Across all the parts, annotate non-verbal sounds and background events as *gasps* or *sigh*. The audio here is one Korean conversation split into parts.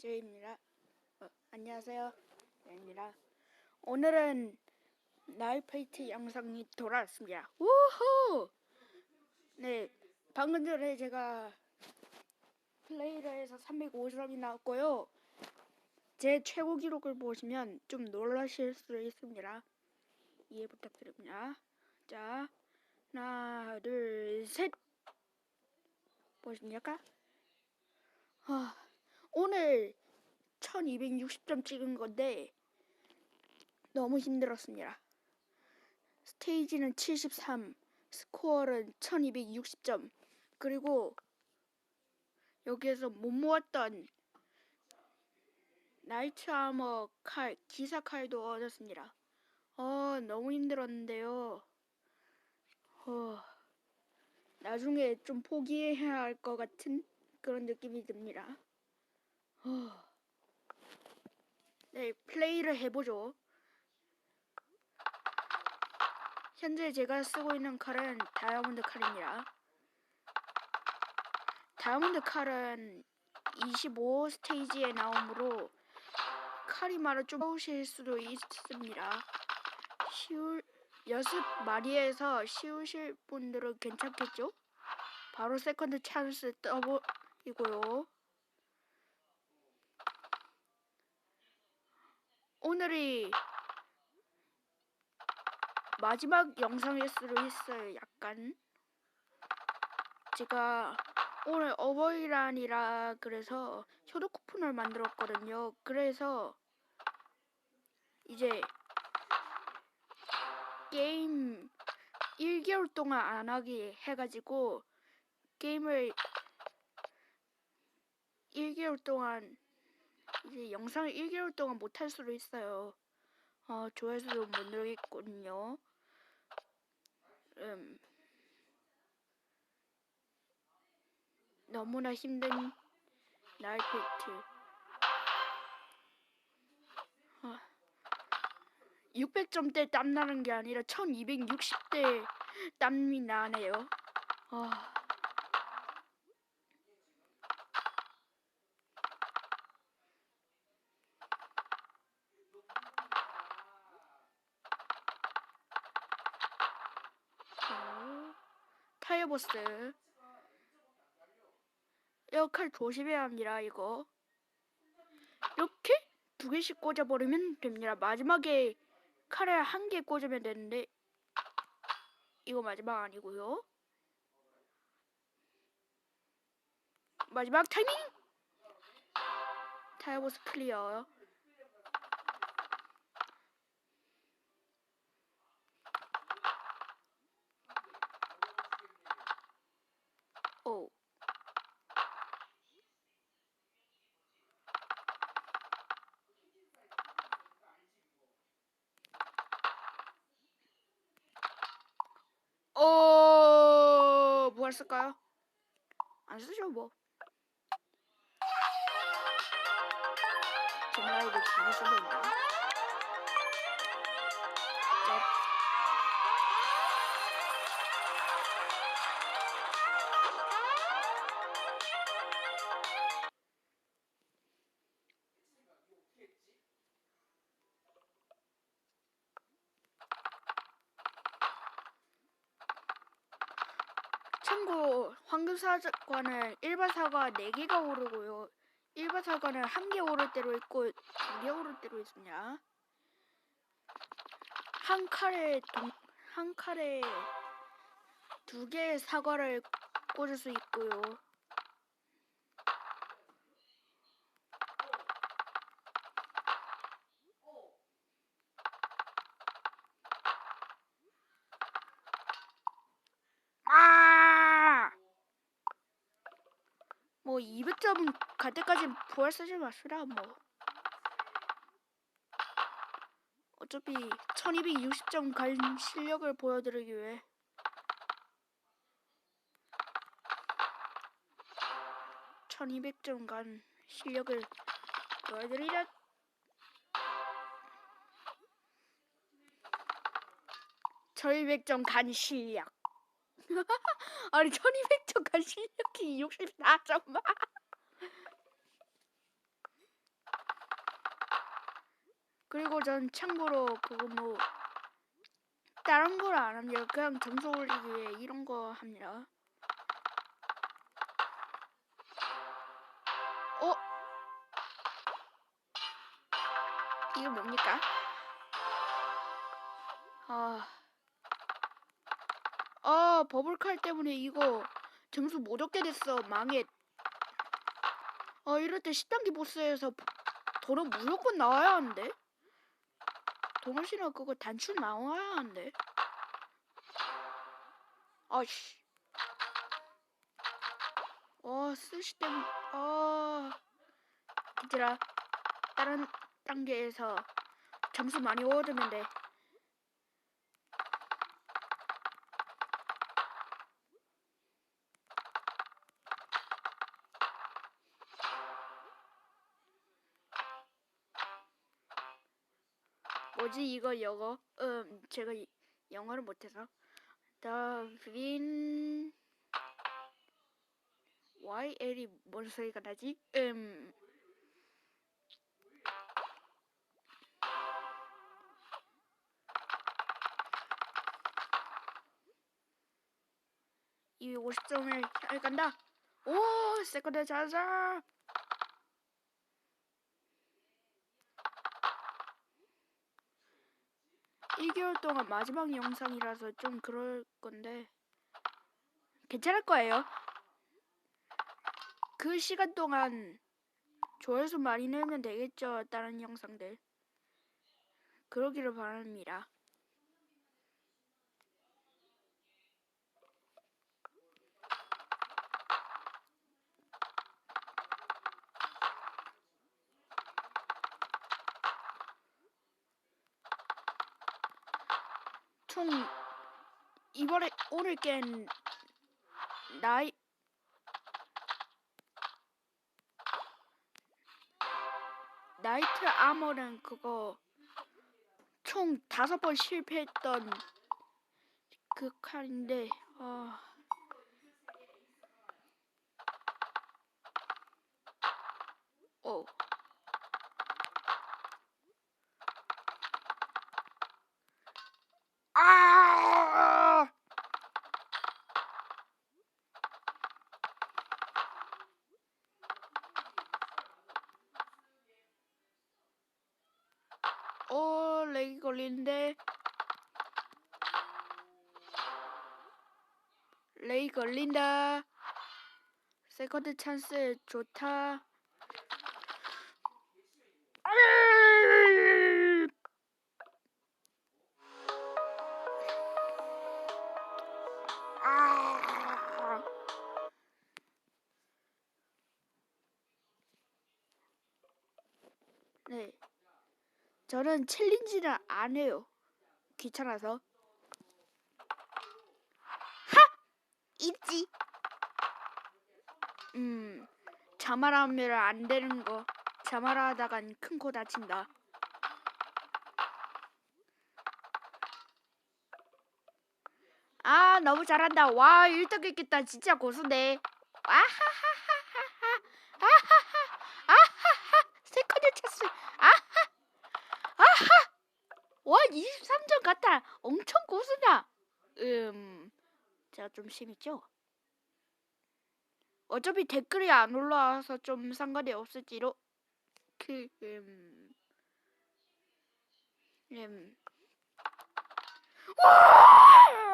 제입니다. 어, 안녕하세요. 제입니다. 오늘은 나이페이트 영상이 돌아왔습니다. 우후! 네, 방금 전에 제가 플레이를 해서 350점이 나왔고요. 제 최고 기록을 보시면 좀 놀라실 수 있습니다. 이해 부탁드립니다. 자, 하나, 둘, 셋! 보십니까? 아, 오늘 1260점 찍은 건데 너무 힘들었습니다. 스테이지는 73, 스코어는 1260점. 그리고 여기에서 못 모았던 나이트 아머 칼, 기사 칼도 얻었습니다. 어, 너무 힘들었는데요. 어, 나중에 좀 포기해야 할 것 같은 그런 느낌이 듭니다. 어. 네, 플레이를 해보죠. 현재 제가 쓰고 있는 칼은 다이아몬드 칼입니다. 다이아몬드 칼은 25 스테이지에 나오므로 칼이 좀 쉬우실 수도 있습니다. 쉬울 연습 해서 쉬우실 분들은 괜찮겠죠? 바로 세컨드 찬스 더블이고요. 오늘이 마지막 영상일 수도 있어요. 약간 제가 오늘 어버이란이라 그래서 효도 쿠폰을 만들었거든요. 그래서 이제 게임 1개월 동안 안 하게 해가지고 게임을 1개월 동안 이제 영상을 1개월 동안 못 할 수도 있어요. 어, 조회수도 못 늘겠거든요. 음, 너무나 힘든. 어, 600점대 땀 나는 게 아니라 1260대 땀이 나네요. 어. 어, 타이어 보스 역할 조심해야 합니다 이거. 이렇게 두 개씩 꽂아버리면 됩니다. 마지막에 칼을 한 개 꽂으면 되는데 이거 마지막 아니고요. 마지막 타이밍! 타이어보스 클리어 오 어, 뭐 했을까요? 안 쓰죠, 뭐. 정말 이거 기분 써보인다. 사과는 일반 사과 4개가 오르고요. 일반 사과는 한 개 오를 때로 있고 두 개 오를 때로 있습니다. 한 칼에 동, 한 칼에 두 개의 사과를 꽂을 수 있고요. 아! 뭐 200점 갈 때까지 부활 쓰지 마시라 뭐. 어차피 1260점 갈 실력을 보여드리기 위해. (1200점) 간 실력을 보여드리려 (1200점) 간 실력. *laughs* 아니 1200점 간 실력이 64점 그리고 전 참고로 그거 뭐 다른 걸 안 합니다. 그냥 점수 올리기 위해 이런 거 합니다. 어? 이거 뭡니까? 아, 아 버블칼 때문에 이거 점수 못 얻게 됐어. 망했. 어 이럴 때 10단계 보스에서 도로 무조건 나와야 하는데? 동원씨는 그거 단추 나와야 하는데? 아씨. 어, 스시 때문에, 어. 얘들아, 다른 단계에서 점수 많이 얻으면 돼. 뭐지 이거 영어? 음 제가 이- 영어를 못해서 더빈 YL이 뭔 소리가 나지? 음 이 50점을 향해 간다. 오, 세컨드 자자. 1개월 동안 마지막 영상이라서 좀 그럴 건데 괜찮을 거예요. 그 시간 동안 조회수 많이 늘면 되겠죠. 다른 영상들. 그러기를 바랍니다. 총 이번에 오늘 깬 나이 나이트 아머는 그거 총 다섯 번 실패했던 그 칼인데 아 어. 아! 어, 렉이 걸리는데. 렉이 걸린다. 세컨드 찬스 좋다. 아! 네. 저는 챌린지를 안 해요. 귀찮아서. 하! 있지. 음, 자말하면 안 되는 거. 자말아 하다간 큰 코 다친다. 아, 너무 잘한다. 와, 1등 했겠다. 진짜 고수네. 아하하하하하. 아하하. 아하하. 세컨드 찬스. 아하. 아하. 와, 23점 같다. 엄청 고수다. 음, 제가 좀 심했죠? 어차피 댓글이 안 올라와서 좀 상관이 없을지로. 그, 음, 음. 와!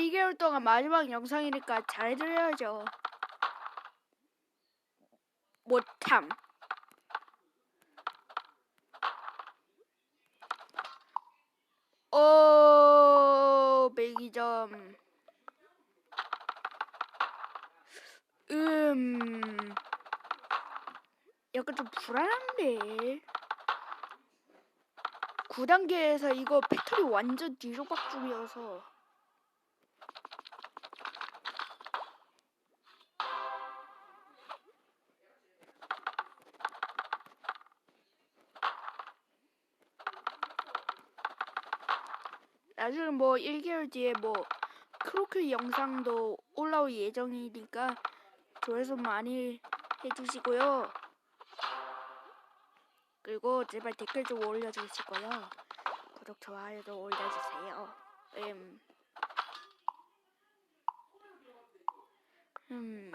1개월 동안 마지막 영상이니까 잘해드려야죠. 못함. 오, 102점. 음. 약간 좀 불안한데. 9단계에서 이거 패턴이 완전 뒤로 박중이어서. 나중에 뭐 1개월 뒤에 뭐 크로크 영상도 올라올 예정이니까 조회수 많이 해주시고요. 그리고 제발 댓글 좀 올려주시고요. 구독, 좋아요도 올려주세요. 음. 음.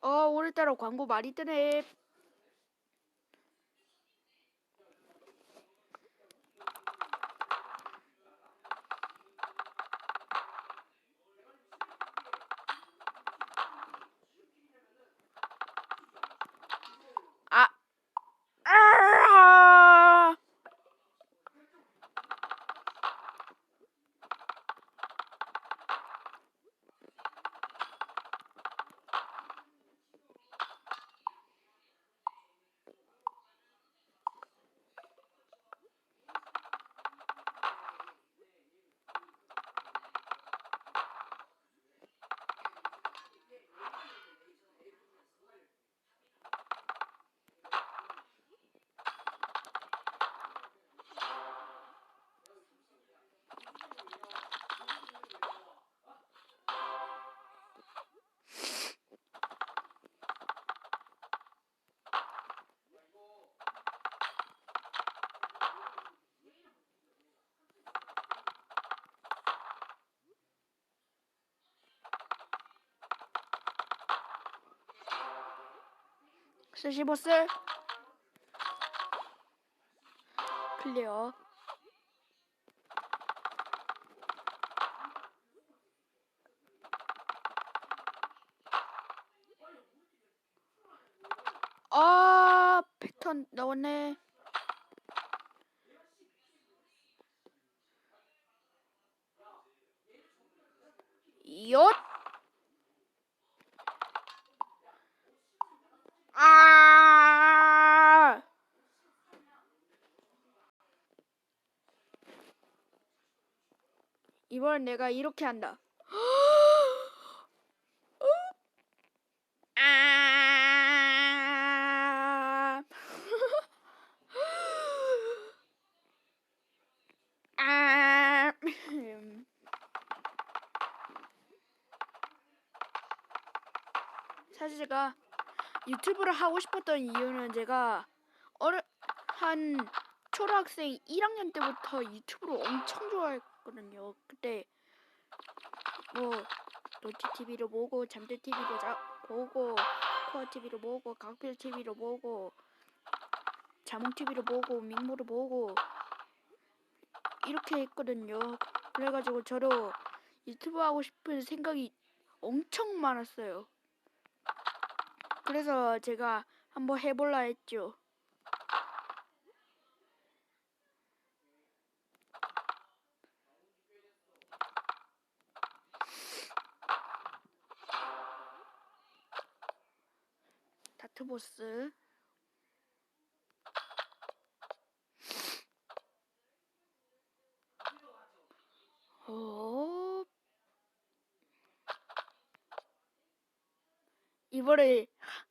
어, 오늘따라 광고 많이 뜨네. 스시보슬. 클리어. 아 패턴 나왔네. 이번엔 내가 이렇게 한다. *gasps* 아! *laughs* 아! *laughs* 사실 제가 유튜브를 하고 싶었던 이유는 제가 어려 한 초등학생 1학년 때부터 유튜브를 엄청 좋아했 거든요. 그때 뭐 노티 TV로 보고 잠들 TV로 자, 보고 코어 TV로 보고 각별 TV로 보고 자몽 TV로 보고 밍모로 보고 이렇게 했거든요. 그래가지고 저도 유튜브 하고 싶은 생각이 엄청 많았어요. 그래서 제가 한번 해볼라 했죠. 보스 어 이번에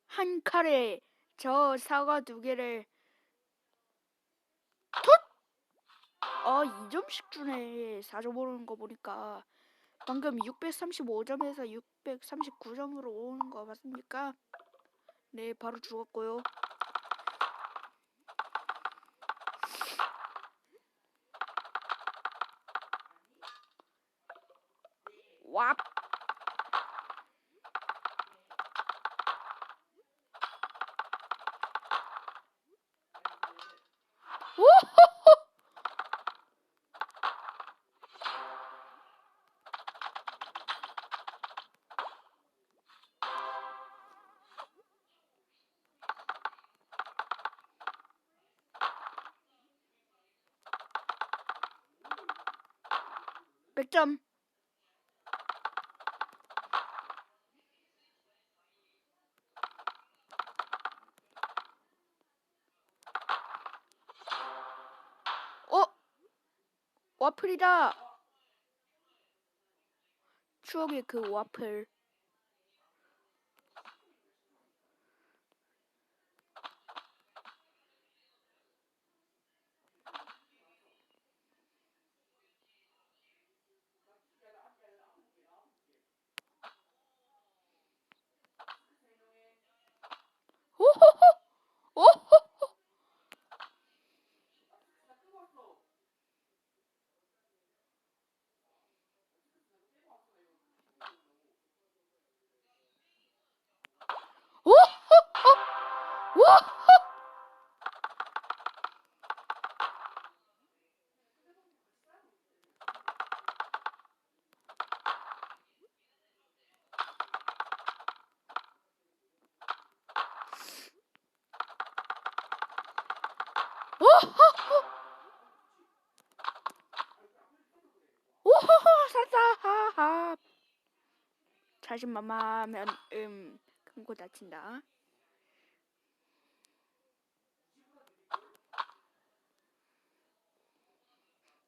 한 칼에 저 사과 두 개를 톳! 아, 2점씩 주네. 4점 오르는 거 보니까. 방금 635점에서 639점으로 오는 거 맞습니까? 네, 바로 죽었고요. 왑! 와플이다. 추억의 그 와플. 오호호! 오호호! 오호호! 오호! 오호호! 사사하하! 자신만만하면 음 큰거 다친다.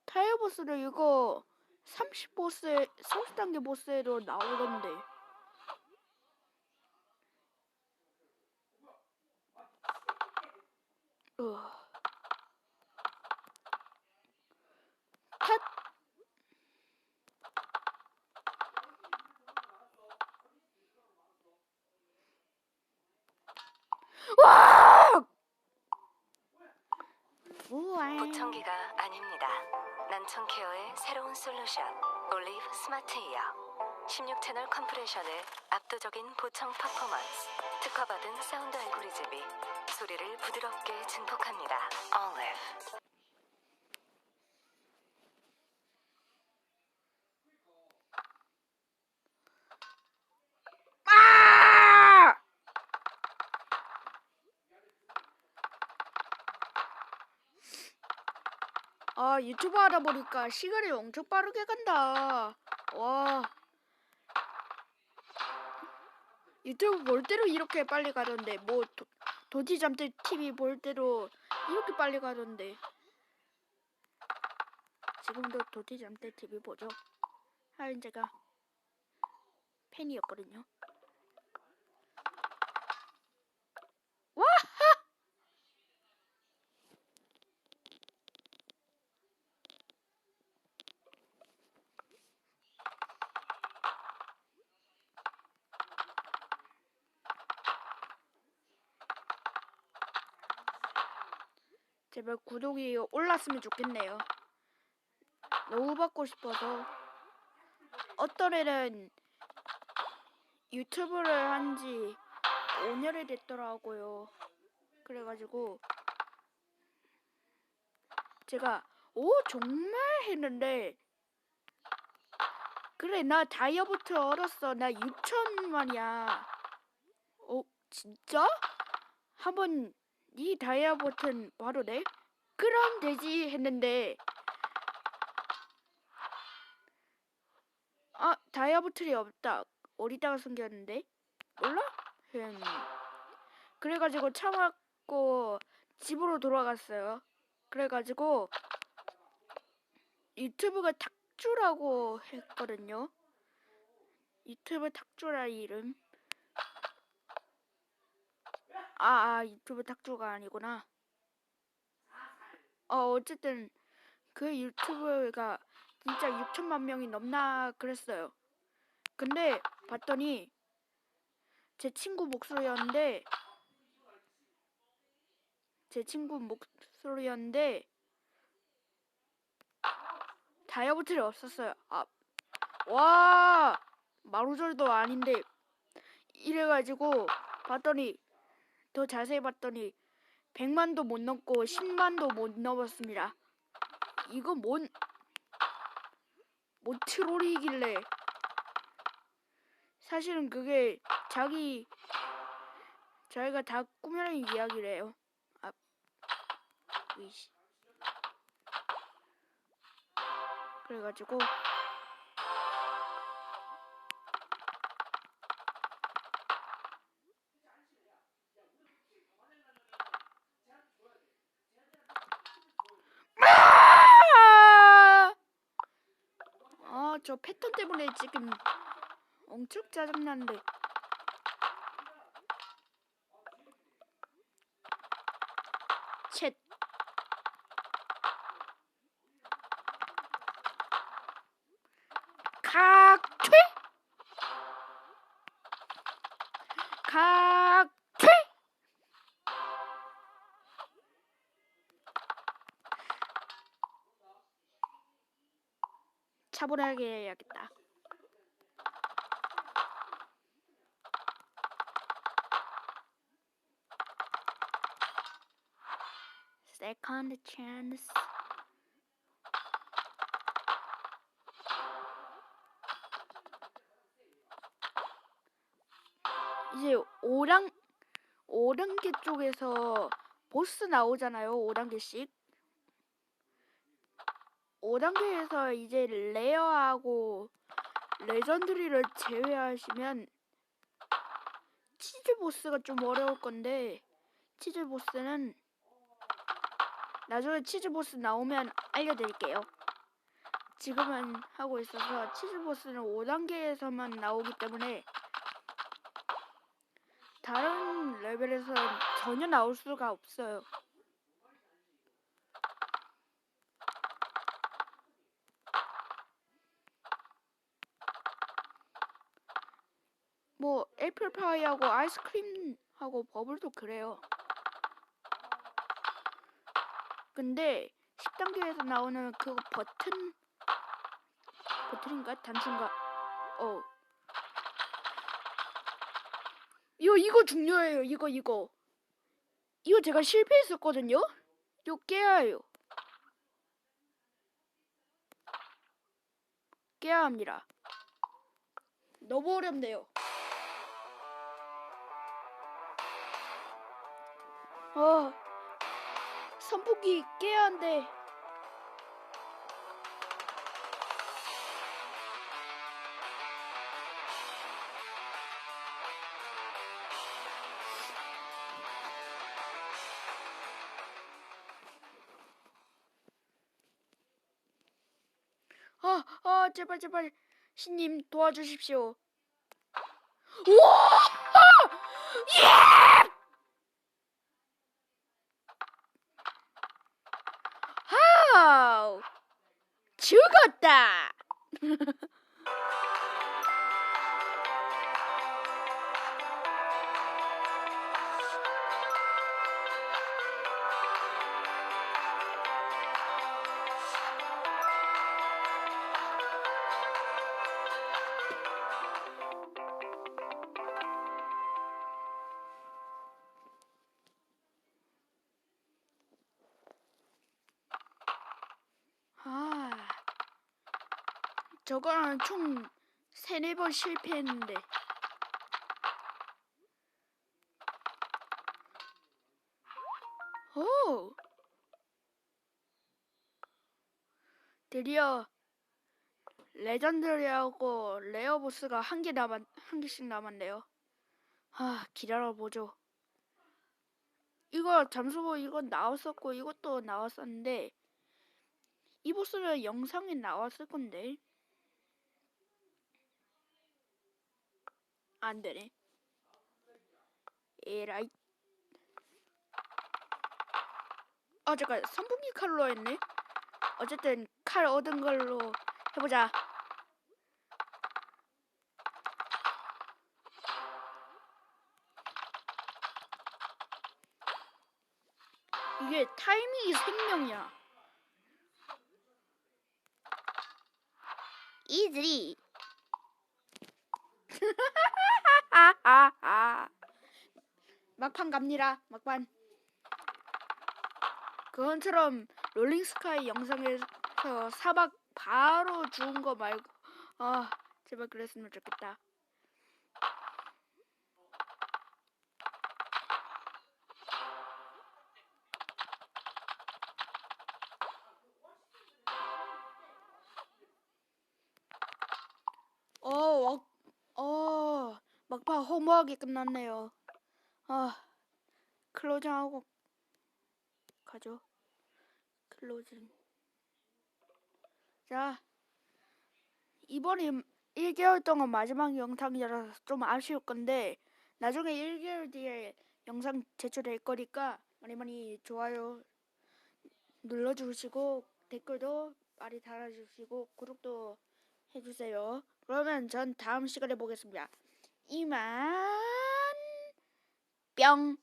타이어 보스를 이거 30 보스에 30단계 보스로 나오던데. 으. 탓. 와! 우와. 보청기가 아닙니다. 난청 케어의 새로운 솔루션 올리브 스마트 이어 16채널 컴프레션의 압도적인 보청 퍼포먼스 특허받은 사운드 알고리즘이 소리를 부드럽게 증폭합니다. 올리브 아! 아 유튜브 하다 보니까 시간이 엄청 빠르게 간다. 와. 유튜브 볼 때로 이렇게 빨리 가던데 뭐 도, 도티잠들 TV 볼 때로 이렇게 빨리 가던데 지금도 도티잠들 TV 보죠. 하긴 제가 팬이었거든요. 제발 구독이 올랐으면 좋겠네요. 너무 받고 싶어서 어떤 애는 유튜브를 한 지 5년이 됐더라고요. 그래가지고 제가 오 정말 했는데 그래 나 다이어부트 얻었어 나 6천만이야 어 진짜? 한번 이 다이아 버튼 바로 내? 그럼 되지 했는데 아 다이아 버튼이 없다 어디다가 숨겼는데 몰라? 음. 그래가지고 참았고 집으로 돌아갔어요 그래가지고 유튜브가 탁주라고 했거든요 유튜브 탁주라 이름 아, 아 유튜브 탁주가 아니구나. 어 어쨌든 그 유튜브가 진짜 6천만 명이 넘나 그랬어요. 근데 봤더니 제 친구 목소리였는데 제 친구 목소리였는데 다이어트를 없었어요. 아, 와 마루절도 아닌데 이래가지고 봤더니 더 자세히 봤더니 100만도 못 넘고 10만도 못 넘었습니다. 이거 뭔, 뭔 트롤이길래. 사실은 그게 자기, 자기가 다 꾸며낸 이야기래요. 아, 위시. 그래가지고, 패턴 때문에 지금 엄청 짜증나는데. 차분하게 해야겠다. Second. 이제 5랑 5단계 쪽에서 보스 나오잖아요. 5단계씩. 5단계에서 이제 레어하고 레전드리를 제외하시면 치즈 보스가 좀 어려울 건데 치즈 보스는 나중에 치즈 보스 나오면 알려드릴게요. 지금은 하고 있어서 치즈 보스는 5단계에서만 나오기 때문에 다른 레벨에서는 전혀 나올 수가 없어요. 뭐 애플 파이하고 아이스크림하고 버블도 그래요. 근데 10단계에서 나오는 그거 버튼 버튼인가? 단추인가? 어. 이거 이거 중요해요. 이거 이거. 이거 제가 실패했었거든요? 이거 깨야 해요. 깨야 합니다. 너무 어렵네요 어 선풍기 깨야 한대 아, 아, 제발, 제발, 신님 도와주십시오. 우와! 저거랑 총 세네 번 실패했는데. 오! 드디어 레전드리하고 레어 보스가 한 개 남았 한 개씩 남았네요. 아 기다려 보죠. 이거 잠수보 이거 나왔었고 이것도 나왔었는데 이 보스는 영상에 나왔을 건데 안 되네. 에라이. 아 잠깐 선풍기 칼로 했네. 어쨌든 칼 얻은 걸로 해보자. 이게 타이밍이 생명이야. 이즈리. *laughs* 아 아 아. 막판 갑니다. 막판. 그건처럼 롤링스카이 영상에서 사박 바로 죽은 거 말고 아 제발 그랬으면 좋겠다. 막판 허무하게 끝났네요. 아, 클로징하고 가죠. 클로징. 자, 이번에 1개월 동안 마지막 영상이라서 좀 아쉬울 건데 나중에 1개월 뒤에 영상 제출될 거니까 많이 많이 좋아요 눌러주시고 댓글도 많이 달아주시고 구독도 해주세요. 그러면 전 다음 시간에 보겠습니다. 이만 뿅.